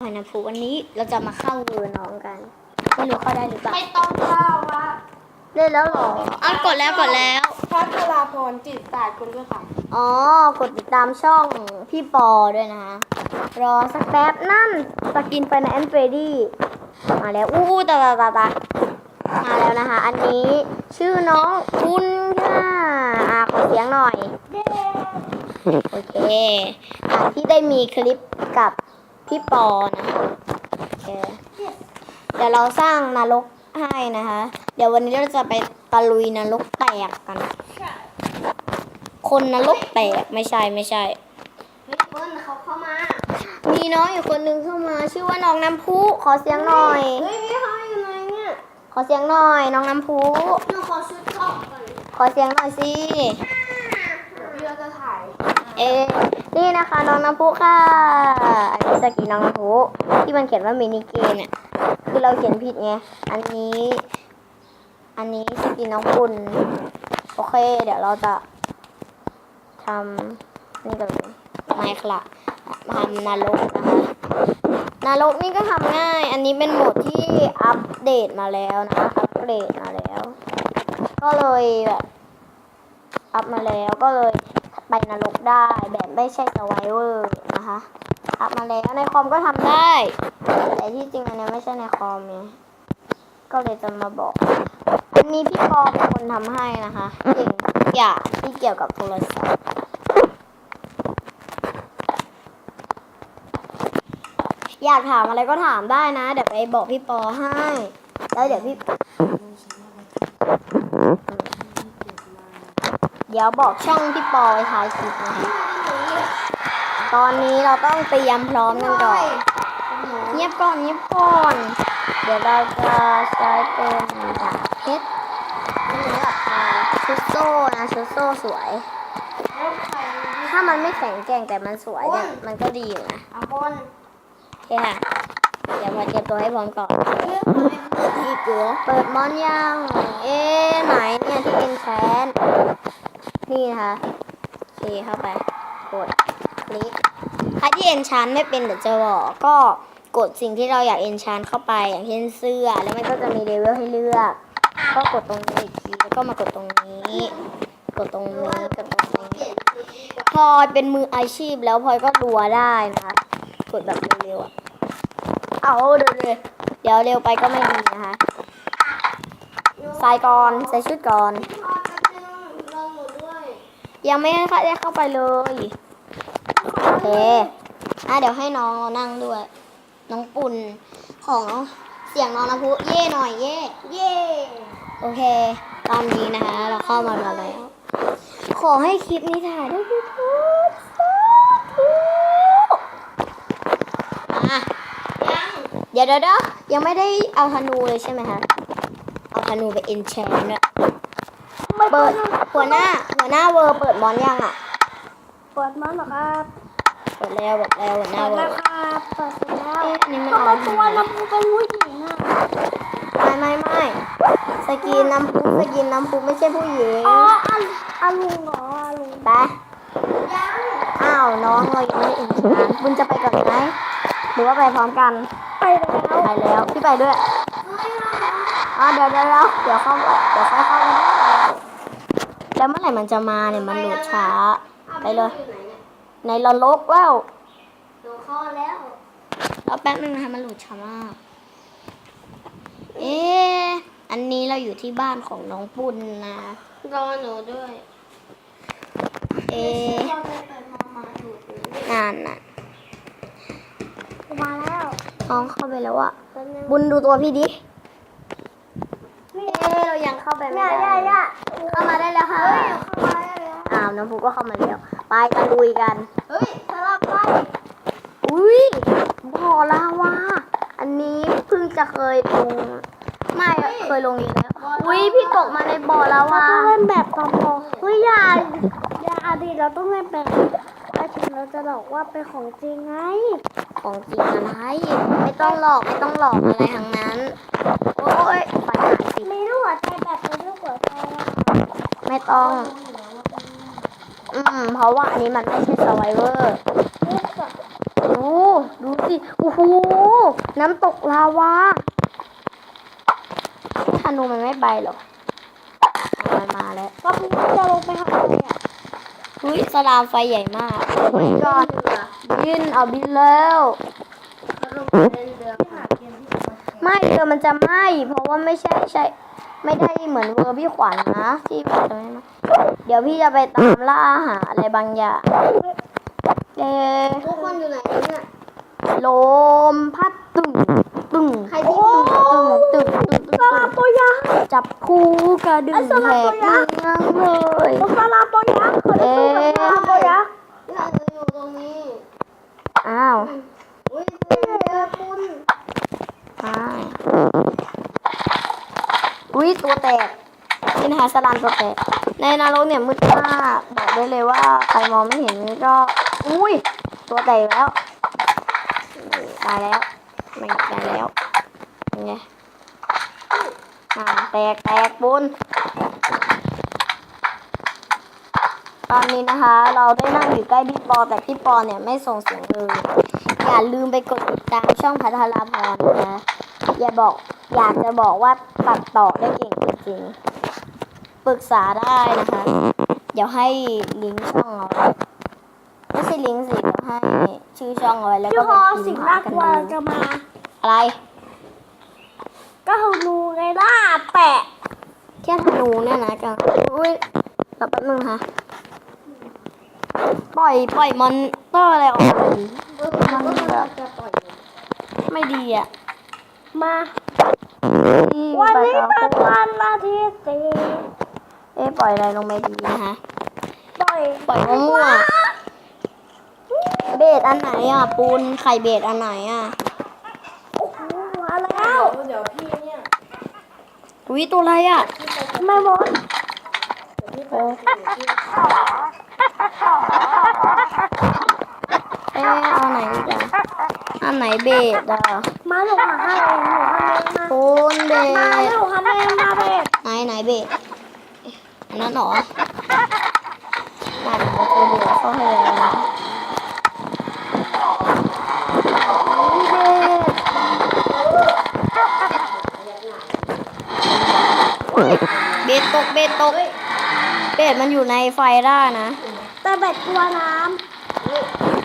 หอยน้ำพุวันนี้เราจะมาเข้าเวอร์น้องกันไม่รู้เข้าได้หรือเปล่าไม่ต้องเข้าวะเล่นแล้วเหรออ้าวกดแล้วกดแล้ว พัทราพรจิตศาสตร์คุณด้วยค่ะอ๋อกดติดตามช่องพี่ปอด้วยนะคะ รอสักแป๊บนั่นสกินไปในแอนเฟรดี้มาแล้วอู้ตาตาตาตามาแล้วนะคะ อันนี้ชื่อน้องคุณค่ะอ่าขอเสียงหน่อย โอเคอ่าที่ได้มีคลิปกับ พี่ปอนะโอเคเดี๋ยวเราสร้างนรกให้นะคะ เดี๋ยววันนี้เราจะไปตะลุยนรกแตกกัน คนนรกแตกไม่ใช่ไม่ใช่เฮ้ยเปิ้ลเขาเข้ามา มีน้องอยู่คนหนึงเข้ามา ชื่อว่าน้องน้ำพุขอเสียงหน่อย เฮ้ยพี่เขาอยู่ไหนเนี่ย ขอเสียงหน่อย น้องน้ำพุหนูขอชุดเกาะก่อน ขอเสียงหน่อยสิ เดี๋ยวพี่เราจะถ่าย เอ นี่นะคะน้องน้ำพุค่ะ อันนี้สกีน้องน้ำพุที่มันเขียนว่ามินิเกมเนี่ย คือเราเขียนผิดไง อันนี้ อันนี้สกีน้องปุณโอเค เดี๋ยวเราจะทำนี่กันไม่ค่ะทำนรกนะคะนรกนี่ก็ทำง่าย อันนี้เป็นโหมดที่อัปเดตมาแล้วนะคะอัปเกรดมาแล้ว ก็เลยแบบอัพมาแล้วก็เลย ไปนรกได้แบบไม่ใช่สไวเวอร์นะคะอัพมาแล้วในคอมก็ทำได้ แต่ที่จริงอันนี้ไม่ใช่ในคอมไงก็เลยจะมาบอก อันนี้พี่ปอเป็นคนทำให้นะคะเก่งอย่างที่เกี่ยวกับโทรศัพท์อยากถามอะไรก็ถามได้นะ เดี๋ยวไปบอกพี่ปอให้ แล้วเดี๋ยวพี่ เดี๋ยวบอกช่องพี่ปอไว้ท้ายคลิปนะคะตอนนี้เราต้องเตรียมพร้อมกันก่อนเงียบก่อนเงียบก่อน เดี๋ยวเราจะใช้เป็นดาบเพชรชุดโซ่นะชุดโซ่สวย ถ้ามันไม่แข็งแกร่งแต่มันสวยเนี่ยมันก็ดีอยู่นะเอาบนโอเคค่ะ เดี๋ยวมาเตรียมตัวให้พร้อมก่อนเรื่องอะไรอีกหัวเปิดมอนยัง เอ๊ะไหนเนี่ยที่เป็นแคน นี่นะคะเคเข้าไปกดคลิกใครที่เอนชานไม่เป็นเดี๋ยวจะบอกก็กดสิ่งที่เราอยากเอนชานเข้าไปอย่างเช่นเสื้อแล้วมันก็จะมีเลเวลให้เลือก ก็กดตรงนี้อีกทีแล้วก็มากดตรงนี้ กดตรงนี้กดตรงนี้พลอยเป็นมืออาชีพแล้วพลอยก็รัวได้นะคะ กดแบบเร็วๆอะเอาเดี๋ยวเลยเดี๋ยวเร็วไปก็ไม่ดีนะคะใส่ก่อนใส่ชุดก่อน พอจะดึงลงหนูด้วย ยังไม่ได้เข้าได้เข้าไปเลยโอเคอะเดี๋ยวให้น้องเรานั่งด้วย น้องปุ่นของเสียงน้องนะพุเย่หน่อยเย่เย่โอเค ตอนนี้นะคะ เราเข้ามาแล้ว ขอให้คลิปนี้ถ่ายด้วยยูทูบอะยังเดี๋ยวเดี๋ยวเดี๋ยวยังไม่ได้เอาธนูเลยใช่ไหมคะ เอาธนูไปเอนแชนด้วย เปิดหัวหน้าหัวหน้าเวอร์เปิดมอนยังอะ เปิดมันเหรอครับ เปิดแล้วเปิดแล้วหัวหน้าเปิดเวอแล้วร์ครับเปิดเสร็จแล้วเอ๊ะอันนี้มันทำไมเอาตัวน้ำมันเป็นผู้หญิงอะไม่ไม่ไม่สกินน้ำพุสกินน้ำพุไม่ใช่ผู้หญิงอ๋ออาอาลุงเหรออาลุงไปยังอ้าวน้องเรายังไม่ได้เอ็นชานบุญจะไปก่อนไหมหรือว่าไปพร้อมกัน ไปแล้วไปแล้วพี่ไปด้วยอ๋อเดี๋ยวเดี๋ยวเดี๋ยวเดี๋ยวเข้าเดี๋ยวค่อยเข้ากัน แล้วเมื่อไหร่มันจะมาเนี่ยมันโหลดช้า ไปเลย ในระลกแล้วหนูเข้าแล้วแล้วแป๊บนึงนะคะมันโหลดช้ามาก เอ๊ะอันนี้เราอยู่ที่บ้านของน้องปุณนะ รอหนูด้วย เอ๊ะเราจะเปิดมามาดูดนานน่ะมาแล้วน้องเข้าไปแล้วอะแป๊บนึงบุญดูตัวพี่ดิ เอ๊ะเรายังเข้าไปไม่ย่าได้ย่าย่าเข้ามาได้แล้วค่ะเฮ้ยเข้ามาได้แล้วอ้าวน้องภูก็เข้ามาแล้วไปตะลุยกัน เฮ้ยสลับไปอุ้ยบ่อลาวาอันนี้เพิ่งจะเคยลงไม่เคยลงอยู่แล้วอุ้ยพี่ตกมาในบ่อลาวาเราต้องเล่นแบบกำพองเฮ้ยอย่าอย่าอดีตเราต้องเล่นแบบไอ้ถึงเราจะบอกว่าเป็นของจริงไงของจริงอะไรไม่ต้องหลอกไม่ต้องหลอกอะไรทั้งนั้น โอ้ย ไปหายสิมีลูกหัวใจแบบเป็นลูกหัวใจอะไม่ต้อง อืม เพราะว่าอันนี้มันไม่ใช่สไวเวอร์ลูกแบบดูดูสสิโอ้โหน้ำตกลาวาธนูมันไม่ไปหรอกเอามันมาแล้วว่าพี่จะลงไปทำอะไรอะอุ้ยสลามไฟใหญ่มากโอ้ยก่อนบินเอาบินแล้ว ไม่เรือมันจะไหม้เพราะว่าไม่ใช่ใช่ไม่ได้เหมือนเวอร์พี่ขวัญนะที่บอกจะไม่ไหม้เดี๋ยวพี่จะไปตามล่าหาอะไรบางอย่างเอ๊ะทุกคนอยู่ไหนเนี่ยลมพัดตึงตึงใครที่ตึงตึงตึงตึงสลามตัวยักษ์จับคู่กระดึงไอ้สแหลามกตัวยักษ์เมืองเลยสลามตัวยักษ์เขาจะสู้กับสลามตัวยักษ์ เราจะอยู่ตรงนี้ อ้าว อุ้ยเจอปุ้น อ้าวอุ้ยตัวแตก นี่นะคะสลามตัวแตกในนรกเนี่ยมืดมากบอกได้เลยว่าใครมองไม่เห็นก็อุ้ย ตัวแตกแล้วตายแล้วไม่ตายแล้วไงแตกแตกบุญตอนนี้นะคะ เราได้นั่งอยู่ใกล้พี่ปอแต่พี่ปอเนี่ยไม่ส่งเสียงเลยอย่าลืมไปกดติดตามช่องพัทราพรนะคะอย่าบอกอยากจะบอกว่าตัดต่อได้เก่งจริงๆ ปรึกษาได้นะคะ เดี๋ยวให้ลิงก์ช่องเอาไว้ไม่ใช่ลิงก์สิเดี๋ยวให้ชื่อช่องเอาไว้แล้วพี่ก็พไปอพิสิ่มงพ์น่าหากกันลัวดูจะมา อะไรก็คือนูไงล่ะแปะแค่ธนูเนี่ยนะกันอุ้ยรอแป๊บนึงค่ะ ปล่อยปล่อยมอนเตอร์อะไรออกไปดิมันแบบจะปล่อยไม่ดีอะมาที่วันนี้ปล่เป็อยนวันอาทิตย์สี่ เอ๊ะปล่อยอะไรลงไปดีนะคะปล่อยปล่อยมั่วๆเบสอันไหนอะ ปูนไข่เบสอันไหนอะโอ้โหมาแล้วเดี๋ยวพี่เนี่ยอุ้ยตัวอะไรอะไม่หมดโอ้เอ๊ะเอาไหนดีกันอันไหนเบสอะมาหนูหาให้เองหนูทำเองมาปูนเบมาสหนูทำเองมาเบ็ดไหนไหนเบส อันนั้นเหรอนั่นโอเคเบสเข้าให้เลยนะเบสตกเบสตกเบสมันอยู่ในไฟได้นะ แต่เบ็ดกลัวน้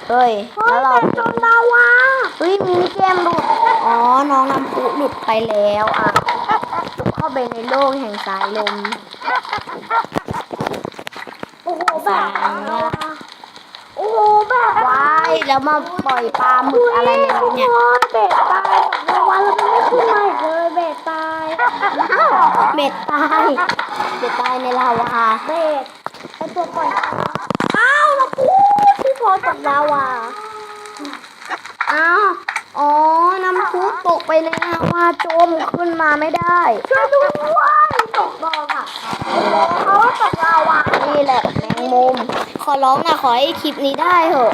เฮ้ยำเฮ้แล้ยวเราเบ็ดจนดาวาเฮ้ยมินิเกมหลุด อ๋อ น้องน้ำพุหลุดไปแล้วอะหลุด เข้าไปในโลกแห่งสายลม โอ้โหแบบโอ้โหแบบว้ายแล้วมาปล่อยปลาหมึกอะไรในนี้เนี่ยโอ้ยเบ็ดตายดาวาแล้วมันไม่ขึ้นมาอีกเลยเบ็ดตายอ้าวเบ็ดตายเบ็ดตายในลาวาเบ็ดไอตัวปล่อยอ้าวนะพูดพี่พอจากดาวาอ้าว อ๋อ น้ำพุตกไปในลาวาจมขึ้นมาไม่ได้ช่วยด้วยตกรอค่ะเขาว่าตกดาวานี่แหละแมงมุม ขอร้องนะขอให้คลิปนี้ได้เถอะ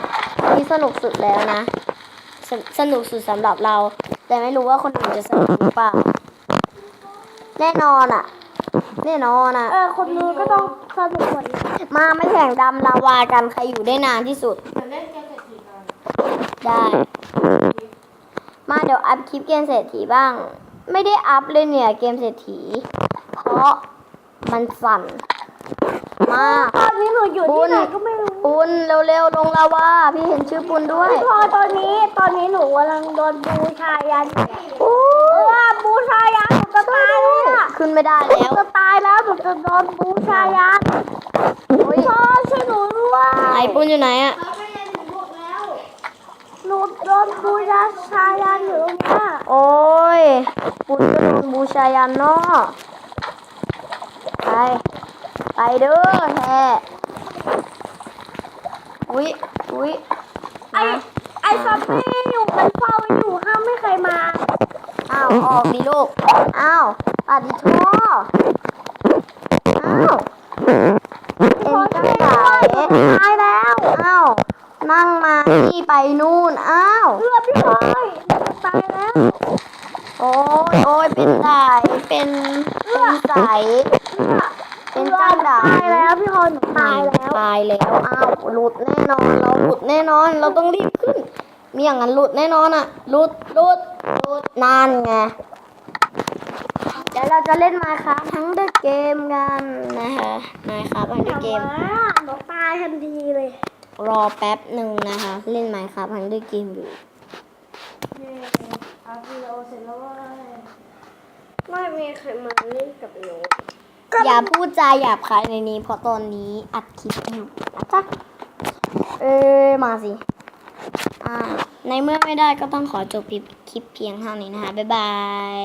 นี่สนุกสุดแล้วนะสสนุกสุดสำหรับเรา แต่ไม่รู้ว่าคนอื่นจะสนุกหรือเปล่าแน่นอนอะ แน่นอนอะ เออ คนนู้นก็ต้องสนุกกว่านี้มาไม่แข่งดำลาวากันใครอยู่ได้นานที่สุดจะเล่นเกมเศรษฐีกันได้ มาเดี๋ยวอัพคลิปเกมเศรษฐีบ้าง ไม่ได้อัพเลยเนี่ยเกมเศรษฐี เพราะมันสั่น มากตอนนี้หนูอยู่ที่ไหนก็ไม่รู้ปุนเร็วๆลงลาวาพี่เห็นชื่อปุนด้วยพี่พอตอนนี้ตอนนี้หนูกำลังโดนบูชายันอู้เออบูชายันหนูจะตายแล้วอะขึ้นไม่ได้หนูแล้วจะตายแล้วหนูจะโดนบูชายันอุ้ยพ่อช่วยหนูด้วยไหนปุนอยู่ไหนอะ เราไม่ได้ถึงพวกแล้ว หนูโดนบูชายันอยู่ตรงเนี้ยโอ้ยปุนก็โดนบูชายันเนาะไป ไปเด้อแท้อุ้ยอุ้ยไอไอซอมบี้อยู่มันเฝ้าอยู่ห้ามไม่เคยมา อ้าว ออกดิลูก อ้าวตัดดิชั่วอ้าวเอ็นก็สาย ตายแล้ว อ้าว นั่งมานี่ ไปนู่น อ้าว เลือดพี่พลอยตายแล้ว โอ้ยโอ้ยเป็นสายเป็นเป็นสายเป็นเจ้าด่าตายแล้วพี่พลอยหนูตายแล้ว ตายแล้ว อ้าว หลุดแน่นอน เราหลุดแน่นอน เราต้องรีบขึ้น มีอย่างนั้นหลุดแน่นอนอะหลุด หลุด หลุด นานไง เดี๋ยวเราจะเล่นมาครับทั้งเดอะเกมกันนะคะมาครับทั้งเดอะเกมหนูตายทันทีเลย รอแป๊บหนึ่งนะคะ เล่นไมค์ครับทั้งเดอะเกมอยู่เย้เอาวิดีโอเสร็จแล้วเว่าไม่มีใครมาเล่นกับหนูอย่าพูดจาหยาบคายในนี้ เพราะตอนนี้อัดคลิปอยู่นะจ๊ะเออมาสิ อ่า ในเมื่อไม่ได้ก็ต้องขอจบคลิปเพียงเท่านี้นะคะ บ๊ายบาย